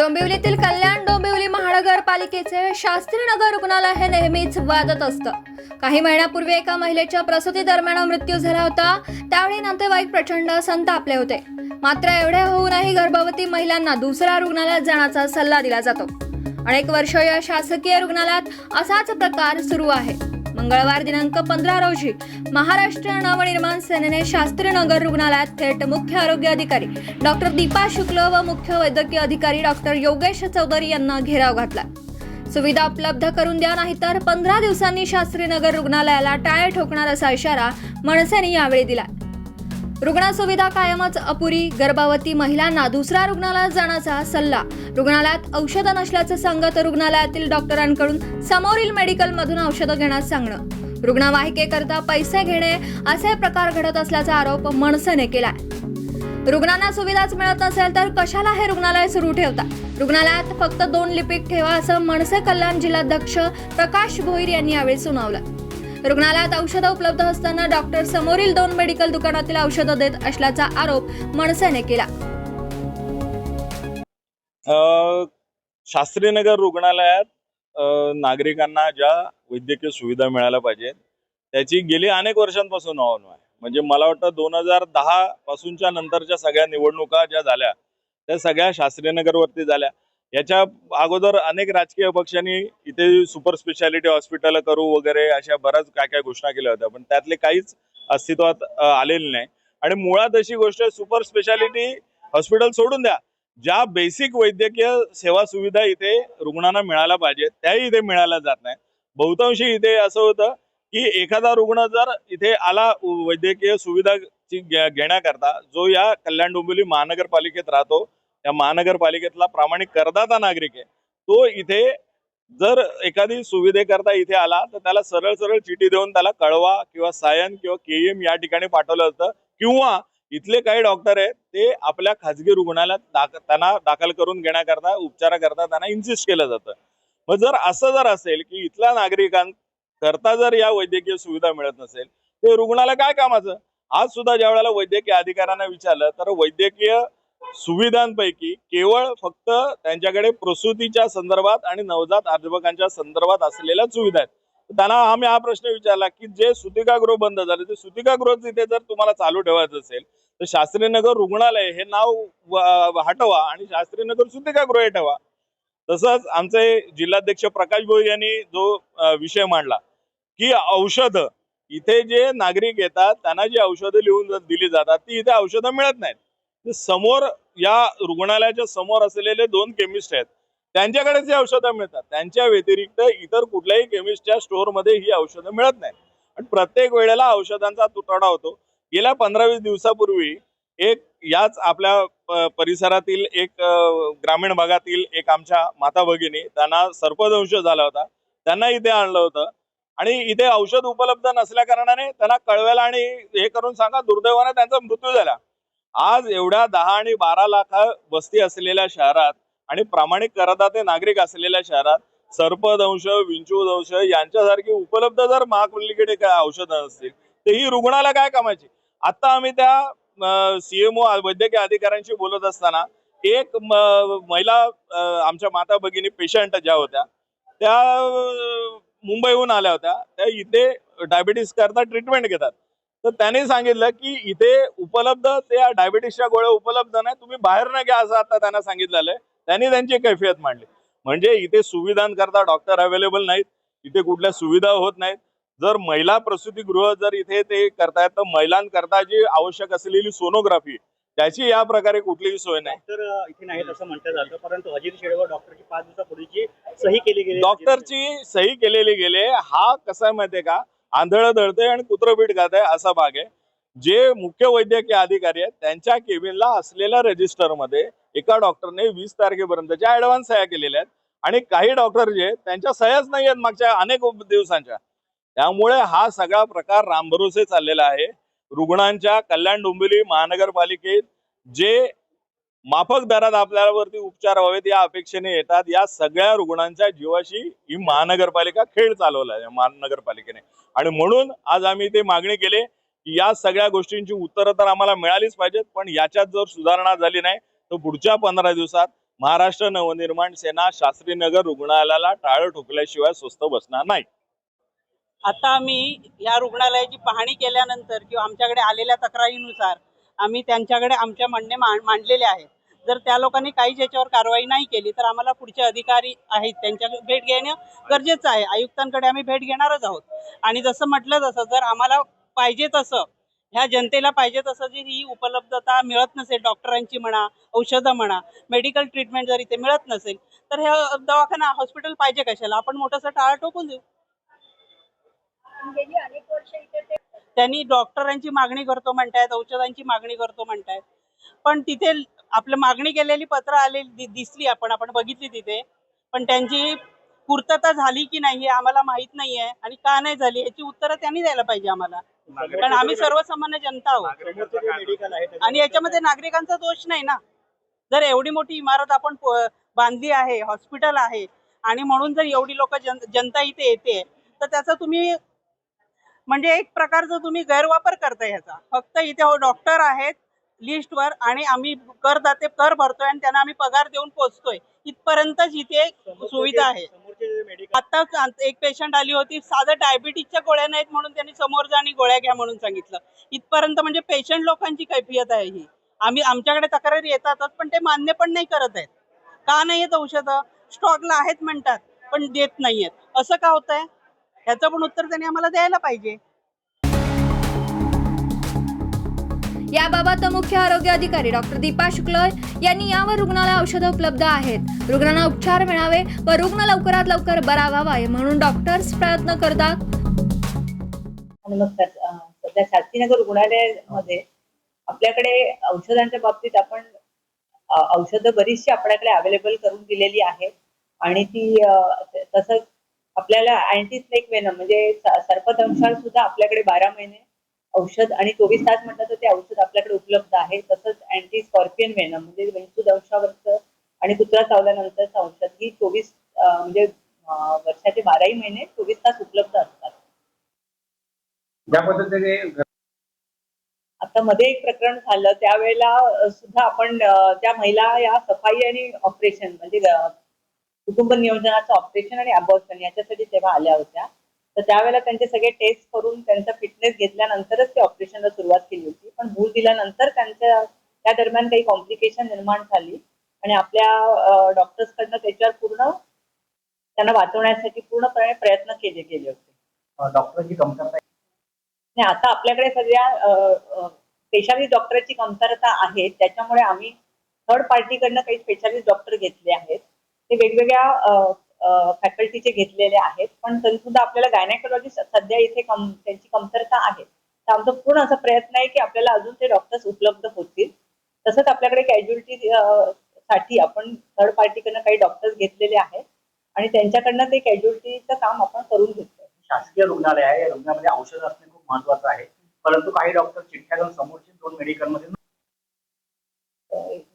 डोंबिवलीतील कल्याण डोंबिवली महानगरपालिकेचे शास्त्री नगर रुग्णालय हे नेहमीच वादत असतं. काही महिन्यापूर्वी एका महिलेच्या प्रसूती दरम्यान मृत्यू झाला होता. त्यावेळी नातेवाईक प्रचंड संतापले होते. मात्र एवढे होऊनही गर्भवती महिलांना दुसऱ्या रुग्णालयात जाण्याचा सल्ला दिला जातो. अनेक वर्ष या शासकीय रुग्णालयात असाच प्रकार सुरू आहे. मंगळवार दिनांक पंधरा रोजी महाराष्ट्र नवनिर्माण सेनेने शास्त्रीनगर रुग्णालयात थेट मुख्य आरोग्य अधिकारी डॉक्टर दीपा शुक्ल व मुख्य वैद्यकीय अधिकारी डॉक्टर योगेश चौधरी यांना घेराव घातला. सुविधा उपलब्ध करून द्या नाहीतर पंधरा दिवसांनी शास्त्रीनगर रुग्णालयाला टाळे ठोकणार असा इशारा मनसेने यावेळी दिला. रुग्ण सुविधा कायमच अपुरी गर्भवती महिलांना दुसऱ्या रुग्णालयात जाण्याचा सल्ला. रुग्णालयात औषधं नसल्याचं सांगत रुग्णालयातील डॉक्टरांकडून समोरील मेडिकलमधून औषधं घेण्यास सांगणं. रुग्णवाहिकेकरता पैसे घेणे असे प्रकार घडत असल्याचा आरोप मनसेने केलाय. रुग्णांना सुविधाच मिळत नसेल तर कशाला हे रुग्णालय सुरू ठेवता? रुग्णालयात फक्त दोन लिपिक ठेवा असं मनसे कल्याण जिल्हाध्यक्ष प्रकाश भोईर यांनी यावेळी सुनावलं. रुग्णालयात औषधं उपलब्ध असताना डॉक्टर समोरील दोन मेडिकल दुकानातील औषधं देत असल्याचा आरोप मनसेने केला. अ, शास्त्रीनगर रुग्णालयात नागरिकांना ज्या वैद्यकीय सुविधा मिळायला पाहिजेत त्याची गेली अनेक वर्षांपासून आव्हान आहे. म्हणजे मला वाटतं दोन हजार दहा पासूनच्या नंतरच्या सगळ्या निवडणुका ज्या झाल्या त्या सगळ्या शास्त्रीनगरवरती झाल्या. याच्या अगोदर अनेक राजकीय पक्षांनी इथे सुपर स्पेशालिटी हॉस्पिटल करू वगैरे अशा बऱ्याच काय काय घोषणा केल्या होत्या पण त्यातले काहीच अस्तित्वात आलेले नाही. आणि मुळात अशी गोष्ट सुपर स्पेशालिटी हॉस्पिटल सोडून द्या. ज्या बेसिक वैद्यकीय सेवा सुविधा इथे रुग्णांना मिळायला पाहिजे त्याही इथे मिळायला जात नाही. बहुतांशी इथे असं होतं की एखादा रुग्ण जर इथे आला वैद्यकीय सुविधाची घेण्याकरता जो या कल्याण डोंबिवली महानगरपालिकेत राहतो या महानगरपालिकेतला प्रामाणिक करदाता नागरिक आहे. तो इथे जर एखादी सुविधेकरता इथे आला तर त्याला सरळ सरळ चिठी देऊन त्याला कळवा किंवा सायन किंवा केईएम या ठिकाणी पाठवलं जातं. किंवा इथले काही डॉक्टर आहेत ते आपल्या खाजगी रुग्णालयात दाख त्यांना दाखल करून घेण्याकरता उपचाराकरता त्यांना इन्सिस्ट केलं जातं. मग जर असं जर असेल की इथल्या नागरिकांकरता जर या वैद्यकीय सुविधा मिळत नसेल ते रुग्णालय काय कामाचं? आज सुद्धा ज्या वेळेला वैद्यकीय अधिकाऱ्यांना विचारलं तर वैद्यकीय सुविधांपैकी केवळ फक्त त्यांच्याकडे प्रसूतीच्या संदर्भात आणि नवजात अर्भकांच्या संदर्भात असलेल्या सुविधा आहेत. त्यांना आम्ही हा प्रश्न विचारला की जे सुतिकागृह बंद झाले ते सुतिकागृह तिथे जर तुम्हाला चालू ठेवायचं असेल तर शास्त्रीनगर रुग्णालय हे नाव हटवा आणि शास्त्रीनगर सुतिकागृह ठेवा. तसंच आमचे जिल्हाध्यक्ष प्रकाश भोईर यांनी जो विषय मांडला की औषध इथे जे नागरिक येतात त्यांना जी औषधं लिहून दिली जातात ती इथे औषधं मिळत नाहीत. समोर या रुग्णालयाच्या समोर असलेले दोन केमिस्ट आहेत त्यांच्याकडेच ही औषधं मिळतात. त्यांच्या व्यतिरिक्त इतर कुठल्याही केमिस्टच्या स्टोअरमध्ये ही औषधं मिळत नाहीत. आणि प्रत्येक वेळेला औषधांचा तुटवडा होतो. गेल्या पंधरा वीस दिवसापूर्वी एक याच आपल्या परिसरातील एक ग्रामीण भागातील एक आमच्या माता भगिनी त्यांना सर्पदंश झाला होता. त्यांना इथे आणलं होतं. आणि इथे औषध उपलब्ध नसल्या कारणाने त्यांना कळवायला आणि हे करून सांगा दुर्दैवाने त्यांचा मृत्यू झाला. आज एवढ्या दहा आणि बारा लाख वस्ती असलेल्या शहरात आणि प्रामाणिक करदाते नागरिक असलेल्या शहरात सर्पदंश विंचूदंश यांच्यासारखी उपलब्ध जर महापालिकेकडे काय औषधं असतील तर ही रुग्णाला काय कामाची? आता आम्ही त्या सीएमओ वैद्यकीय अधिकाऱ्यांशी बोलत असताना एक महिला आमच्या माता भगिनी पेशंट ज्या होत्या त्या मुंबईहून आल्या होत्या. त्या इथे डायबिटीस करता ट्रीटमेंट घेतात. तर त्यांनी सांगितलं की इथे उपलब्ध त्या डायबिटीसच्या गोळ्या उपलब्ध नाही तुम्ही बाहेर न घ्या असं आता त्यांना सांगितलेलं आहे. त्यांनी त्यांची कैफियत मांडली. म्हणजे इथे सुविधांकरता डॉक्टर अवेलेबल नाहीत इथे कुठल्या सुविधा होत नाहीत. जर महिला प्रसूतीगृह जर इथे ते करतायत तर महिलांकरता जी आवश्यक असलेली सोनोग्राफी त्याची या प्रकारे कुठलीही सोय नाही. डॉक्टर इथे नाहीत असं म्हटलं जातं परंतु अजित शेडवर डॉक्टरची पाच दिवसापूर्वीची सही केली गेली. डॉक्टरची सही केलेली गेले. हा कसा आहे माहितीये का? आंधळं दळते आणि कुत्रपीठ खात आहे असा भाग आहे. जे मुख्य वैद्यकीय अधिकारी आहेत त्यांच्या केबिनला असलेल्या रजिस्टरमध्ये एका डॉक्टरने वीस तारखेपर्यंतच्या ऍडव्हान्स सह्या केलेल्या आहेत. आणि काही डॉक्टर जे त्यांच्या सह्याच नाही आहेत मागच्या अनेक दिवसांच्या. त्यामुळे हा सगळा प्रकार रामभरोसे चाललेला आहे. रुग्णांच्या कल्याण डोंबिवली महानगरपालिकेत जे माफक दरात आपल्यावरती उपचार व्हावेत या अपेक्षेने येतात. या सगळ्या रुग्णांच्या जीवाशी ही महानगरपालिका खेळ चालवला आहे महानगरपालिकेने. आणि म्हणून आज आम्ही ते मागणी केली की या सगळ्या गोष्टींची उत्तरं तर आम्हाला मिळालीच पाहिजेत पण याच्यात जर सुधारणा झाली नाही तर पुढच्या पंधरा दिवसात महाराष्ट्र नवनिर्माण सेना शास्त्रीनगर रुग्णालयाला टाळं ठोकल्याशिवाय स्वस्त बसणार नाही. आता आम्ही या रुग्णालयाची पाहणी केल्यानंतर किंवा आमच्याकडे आलेल्या तक्रारीनुसार आम्ही त्यांच्याकडे आमच्या म्हणणे मांडलेले आहेत. जर त्या लोकांनी काहीच याच्यावर कारवाई नाही केली तर आम्हाला पुढचे अधिकारी आहेत त्यांच्या भेट घेणं गरजेचं आहे. आयुक्तांकडे आम्ही भेट घेणारच आहोत. आणि जसं म्हटलं तसं जर आम्हाला पाहिजे तसं ह्या जनतेला पाहिजे तसं जी ही उपलब्धता मिळत नसेल डॉक्टरांची म्हणा औषधं म्हणा मेडिकल ट्रीटमेंट जर इथे मिळत नसेल तर हे दवाखाना हॉस्पिटल पाहिजे कशाला? आपण मोठंसं टाळा ठोकून देऊ. त्यांनी डॉक्टरांची मागणी करतो म्हणतायत औषधांची मागणी करतो म्हणतायत. पण तिथे आपलं मागणी केलेली पत्र आलेली दिसली आपण आपण बघितली तिथे. पण त्यांची पूर्तता झाली की नाही हे आम्हाला माहीत नाही आहे आणि का नाही झाली याची उत्तरं त्यांनी द्यायला पाहिजे आम्हाला. कारण आम्ही सर्वसामान्य जनता आहोत. आणि याच्यामध्ये नागरिकांचा दोष नाही ना. जर एवढी मोठी इमारत आपण बांधली आहे हॉस्पिटल आहे आणि म्हणून जर एवढी लोक जन जनता इथे येते तर त्याचा तुम्ही म्हणजे एक प्रकारचा तुम्ही गैरवापर करताय ह्याचा. फक्त इथे हो डॉक्टर आहेत लिस्टवर आणि आम्ही करदाते कर भरतोय आणि त्यांना आम्ही पगार देऊन पोचतोय. इथपर्यंतच इथे सुविधा आहे. आताच एक पेशंट आली होती साधं डायबिटीजच्या गोळ्या नाहीत म्हणून त्यांनी समोर जा आणि गोळ्या घ्या म्हणून सांगितलं. इथपर्यंत म्हणजे पेशंट लोकांची कैफियत आहे ही. आम्ही आमच्याकडे तक्रारी येतातच पण ते मान्य पण नाही करत आहेत. का नाही येत औषधं? स्टॉकला आहेत म्हणतात पण देत नाहीयेत. असं का होत आहे ह्याचं पण उत्तर त्यांनी आम्हाला द्यायला पाहिजे. याबाबत मुख्य आरोग्य अधिकारी डॉक्टर दीपा शुक्ल यांनी यावर रुग्णाला औषधं उपलब्ध आहेत. रुग्णांना उपचार मिळावे व रुग्ण लवकरात लवकर बरा व्हावा म्हणून डॉक्टर्स प्रयत्न करतात. नमस्कार सध्या शास्त्रीनगर रुग्णालयामध्ये आपल्याकडे औषधांच्या बाबतीत आपण औषधं बरीचशी आपल्याकडे अवेलेबल करून दिलेली आहेत. आणि ती अं, त- तसंच आपल्याला अँटी स्नेक वेनम म्हणजे स- सर्पदंशाळ सुद्धा आपल्याकडे बारा महिने औषध आणि चोवीस तास म्हटलं तर ते औषध आपल्याकडे उपलब्ध आहे. तसंच अँटी स्कॉर्पियन वेनम म्हणजे वेंचू दंशावरचं आणि कुत्रा चावल्यानंतरचं औषध ही चोवीस म्हणजे वर्षाचे बाराही महिने चोवीस तास उपलब्ध असतात. ज्या पद्धतीने आता मध्ये एक प्रकरण झालं त्यावेळेला सुद्धा आपण त्या महिला या सफाई आणि ऑपरेशन म्हणजे कुटुंब नियोजनाचं ऑपरेशन आणि अबॉर्शन याच्यासाठी तेव्हा आल्या होत्या. तर त्यावेळेला त्यांचे सगळे टेस्ट करून त्यांचा फिटनेस घेतल्यानंतरच ते ऑपरेशनला सुरुवात केली होती. पण भूल दिल्यानंतर त्यांच्या त्या दरम्यान काही कॉम्प्लिकेशन निर्माण झाली. आणि आपल्या डॉक्टर्स कडनं त्याच्यावर पूर्ण त्यांना वाचवण्यासाठी पूर्णपणे प्रयत्न केले गेले होते. डॉक्टरची कमतरता नाही आता आपल्याकडे सगळ्या स्पेशालिस्ट डॉक्टरची कमतरता आहे. त्याच्यामुळे आम्ही थर्ड पार्टीकडनं काही स्पेशालिस्ट डॉक्टर घेतले आहेत. ते वेगवेगळ्या फॅकल्टीचे घेतलेले आहेत. पण तरी सुद्धा आपल्याला गायनेकोलॉजिस्ट सध्या इथे कम त्यांची कमतरता आहे. तर आमचा पूर्ण असा प्रयत्न आहे की आपल्याला अजून ते डॉक्टर्स उपलब्ध होतील. तसंच आपल्याकडे कॅज्युअलिटी साठी आपण थर्ड पार्टीकडनं काही डॉक्टर्स घेतलेले आहेत. आणि त्यांच्याकडनं ते कॅज्युअलिटीचं काम आपण करून घेतोय शासकीय रुग्णालय आहे. रुग्णामध्ये औषध असणे खूप महत्वाचं आहे. परंतु काही डॉक्टर चिठ्ठ्या घेऊन समोरचे दोन मेडिकलमध्ये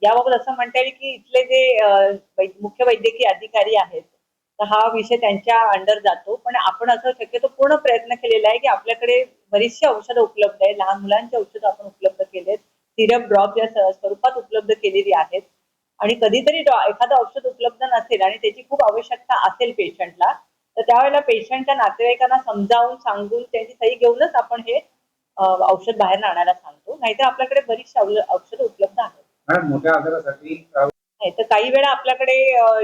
याबाबत असं म्हणता येईल की इथले जे मुख्य वैद्यकीय अधिकारी आहेत तर हा विषय त्यांच्या अंडर जातो. पण आपण असं शक्यतो पूर्ण प्रयत्न केलेला आहे की आपल्याकडे बरीचशी औषधं उपलब्ध आहेत. लहान मुलांची औषधं आपण उपलब्ध केलेत. सिरप ड्रॉप या स्वरूपात उपलब्ध केलेली आहेत. आणि कधीतरी एखादं औषध उपलब्ध नसेल आणि त्याची खूप आवश्यकता असेल पेशंटला तर त्यावेळेला पेशंटच्या नातेवाईकांना समजावून सांगून त्यांची सही घेऊनच आपण हे औषध बाहेर आणायला सांगतो. नाहीतर आपल्याकडे बरीचशी औषधं उपलब्ध आहेत. मॅडम मोठ्या आजारासाठी नाही तर काही वेळा आपल्याकडे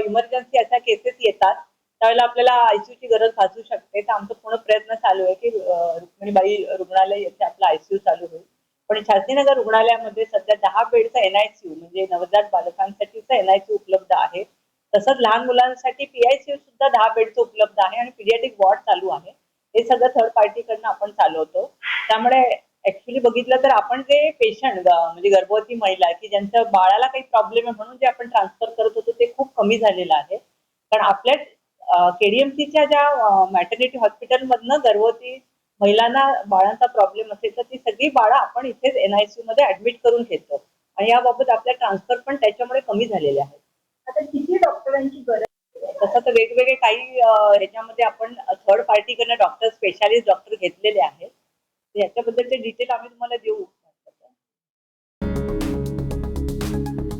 इमर्जन्सी अशा केसेस येतात. त्यावेळेला आपल्याला आयसीयू ची गरज भासू शकते. तर आमचा पूर्ण प्रयत्न चालू आहे की रुक्मिणीबाई रुग्णालय येथे आपलं आयसीयू चालू होईल. पण शास्त्रीनगर रुग्णालयामध्ये सध्या दहा बेडचा एनआयसीयू म्हणजे नवजात बालकांसाठीचा एनआयसीयू उपलब्ध आहे. तसंच लहान मुलांसाठी पीआयसीयू सुद्धा दहा बेडचं उपलब्ध आहे आणि पिडियाटिक वॉर्ड चालू आहे. हे सगळं थर्ड पार्टीकडनं आपण चालवतो. त्यामुळे ऍक्च्युली बघितलं तर आपण जे पेशंट म्हणजे गर्भवती महिला की ज्यांच्या बाळाला काही प्रॉब्लेम आहे म्हणून जे आपण ट्रान्सफर करत होतो ते खूप कमी झालेलं आहे. कारण आपल्या केडीएमसीच्या ज्या मॅटर्निटी हॉस्पिटलमधनं गर्भवती महिलांना बाळांचा प्रॉब्लेम असेल तर ती सगळी बाळं आपण इथेच एनआयसीयू मध्ये ऍडमिट करून घेतो. आणि याबाबत आपल्या ट्रान्सफर पण त्याच्यामुळे कमी झालेले आहेत. आता किती डॉक्टरांची गरज तसं तर वेगवेगळे काही अं, ह्याच्यामध्ये आपण थर्ड पार्टीकडनं डॉक्टर स्पेशालिस्ट डॉक्टर घेतलेले आहेत. याच्याबद्दलचे डिटेल आम्ही तुम्हाला देऊ.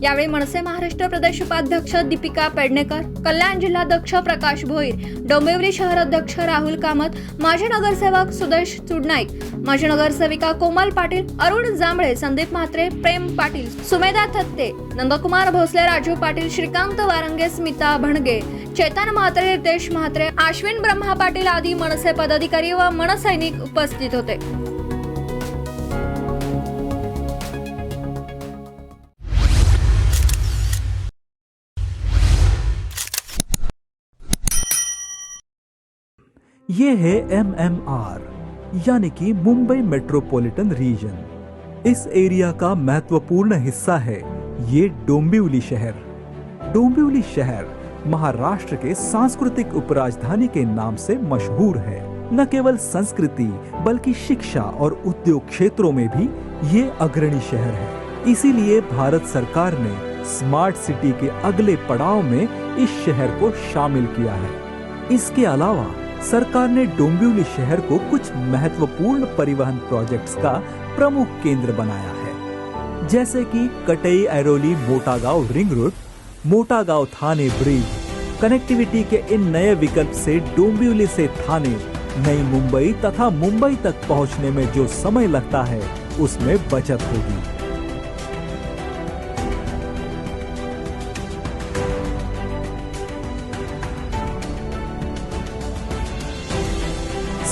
यावेळी मनसे महाराष्ट्र प्रदेश उपाध्यक्ष दीपिका पेडणेकर कल्याण जिल्हाध्यक्ष प्रकाश भोईर डोंबिवली शहर अध्यक्ष राहुल कामत माजी नगरसेवक सुदेश चुडनाईक माजी नगरसेविका कोमल पाटील अरुण जांभळे संदीप म्हात्रे प्रेम पाटील सुमेधा थत्ते नंदकुमार भोसले राजू पाटील श्रीकांत वारंगे स्मिता भणगे चेतन म्हात्रे रितेश म्हात्रे आश्विन ब्रह्मा पाटील आदी मनसे पदाधिकारी व मनसैनिक उपस्थित होते. ये है एम एम आर यानी कि मुंबई मेट्रोपॉलिटन रीजन। इस एरिया का महत्वपूर्ण हिस्सा है ये डोंबिवली शहर। डोंबिवली शहर महाराष्ट्र के सांस्कृतिक उपराजधानी के नाम से मशहूर है। न केवल संस्कृति, बल्कि शिक्षा और उद्योग क्षेत्रों में भी ये अग्रणी शहर है। इसीलिए भारत सरकार ने स्मार्ट सिटी के अगले पड़ाव में इस शहर को शामिल किया है। इसके अलावा सरकार ने डोंबिवली शहर को कुछ महत्वपूर्ण परिवहन प्रोजेक्ट्स का प्रमुख केंद्र बनाया है। जैसे कि Katai Airoli Motagaon ring road, Motagaon Thane bridge, connectivity के इन नए विकल्प से डोंबिवली से थाने, नई मुंबई तथा मुंबई तक पहुँचने में जो समय लगता है, उसमें बचत होगी।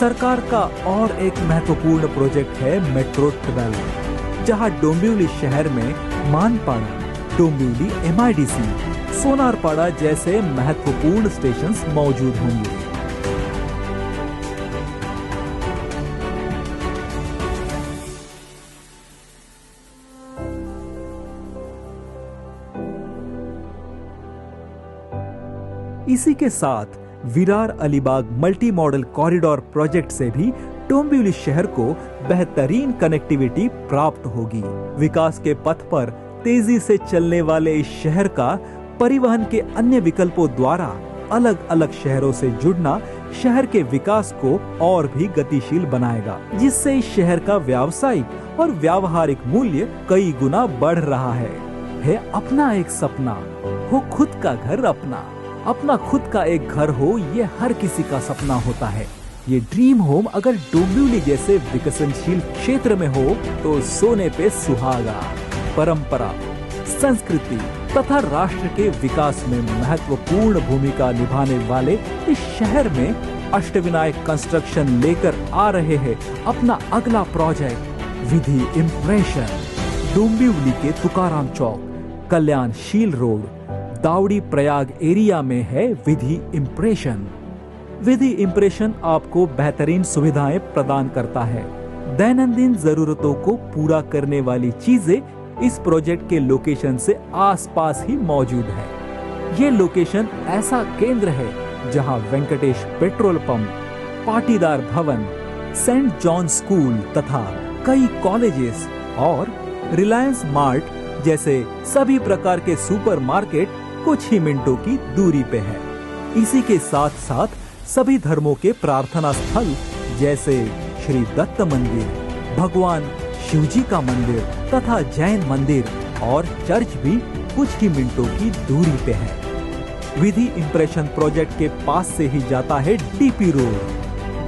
सरकार का और एक महत्वपूर्ण प्रोजेक्ट है मेट्रो ट्वेल्व जहाँ डोंबिवली शहर में मानपाड़ा, डोंबिवली एमआईडीसी सोनारपाड़ा जैसे महत्वपूर्ण स्टेशन मौजूद होंगे। इसी के साथ Virar Alibag multi modal corridor project से भी डोंबिवली शहर को बेहतरीन कनेक्टिविटी प्राप्त होगी। विकास के पथ पर तेज़ी से चलने वाले इस शहर का परिवहन के अन्य विकल्पों द्वारा अलग अलग शहरों से जुड़ना शहर के विकास को और भी गतिशील बनाएगा, जिससे इस शहर का व्यावसायिक और व्यावहारिक मूल्य कई गुना बढ़ रहा है। है अपना एक सपना, हो खुद का घर अपना। अपना खुद का एक घर हो, ये हर किसी का सपना होता है। ये ड्रीम होम अगर डोंबिवली जैसे विकसनशील क्षेत्र में हो तो सोने पे सुहागा। परंपरा, संस्कृति तथा राष्ट्र के विकास में महत्वपूर्ण भूमिका निभाने वाले इस शहर में अष्टविनायक कंस्ट्रक्शन लेकर आ रहे हैं अपना अगला प्रोजेक्ट विधि इम्प्रेशन डोंबिवली के तुकाराम चौक, कल्याणशील रोड। दावड़ी प्रयाग एरिया में है विधि इम्प्रेशन विधि इम्प्रेशन आपको बेहतरीन सुविधाएँ प्रदान करता है। दैनंदिन जरूरतों को पूरा करने वाली चीज़ें इस प्रोजेक्ट के लोकेशन से आसपास ही मौजूद है। ये लोकेशन ऐसा केंद्र है जहाँ Venkatesh petrol pump, Patidar Bhavan, Saint John school तथा कई कॉलेजेस और रिलायंस मार्ट जैसे सभी प्रकार के सुपरमार्केट कुछ ही मिनटों की दूरी पे है। इसी के साथ साथ सभी धर्मों के प्रार्थना स्थल, जैसे श्री दत्त मंदिर, भगवान शिवजी का मंदिर तथा जैन मंदिर और चर्च भी कुछ ही मिनटों की दूरी पे है। विधि इम्प्रेशन प्रोजेक्ट के पास से ही जाता है डीपी रोड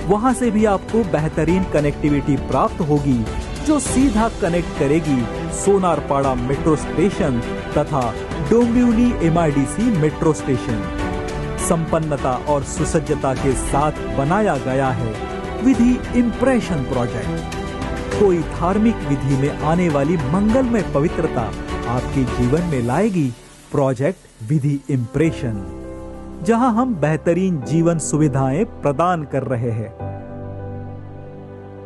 वहाँ से भी आपको बेहतरीन कनेक्टिविटी प्राप्त होगी, जो सीधा कनेक्ट करेगी सोनारपाड़ा मेट्रो स्टेशन तथा डोंबिवली एमआईडीसी मेट्रो स्टेशन। संपन्नता और सुसज्जता के साथ बनाया गया है विधि इम्प्रेशन प्रोजेक्ट कोई धार्मिक विधि में आने वाली मंगलमय पवित्रता आपके जीवन में लाएगी प्रोजेक्ट विधि इम्प्रेशन जहाँ हम बेहतरीन जीवन सुविधाएँ प्रदान कर रहे हैं।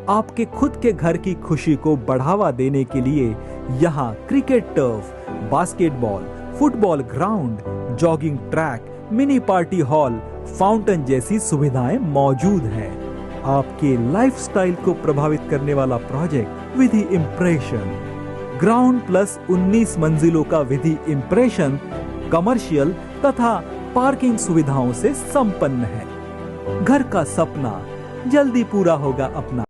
आपके खुद के घर की खुशी को बढ़ावा देने के लिए यहाँ cricket turf, basketball, football ground, jogging track, mini party hall, fountain जैसी सुविधाएँ मौजूद हैं। आपके लाइफस्टाइल को प्रभावित करने वाला project Vidhi impression ground plus 19 मंजिलों का विधि इम्प्रेशन कमर्शियल तथा पार्किंग सुविधाओं से संपन्न है। घर का सपना जल्दी पूरा होगा अपना।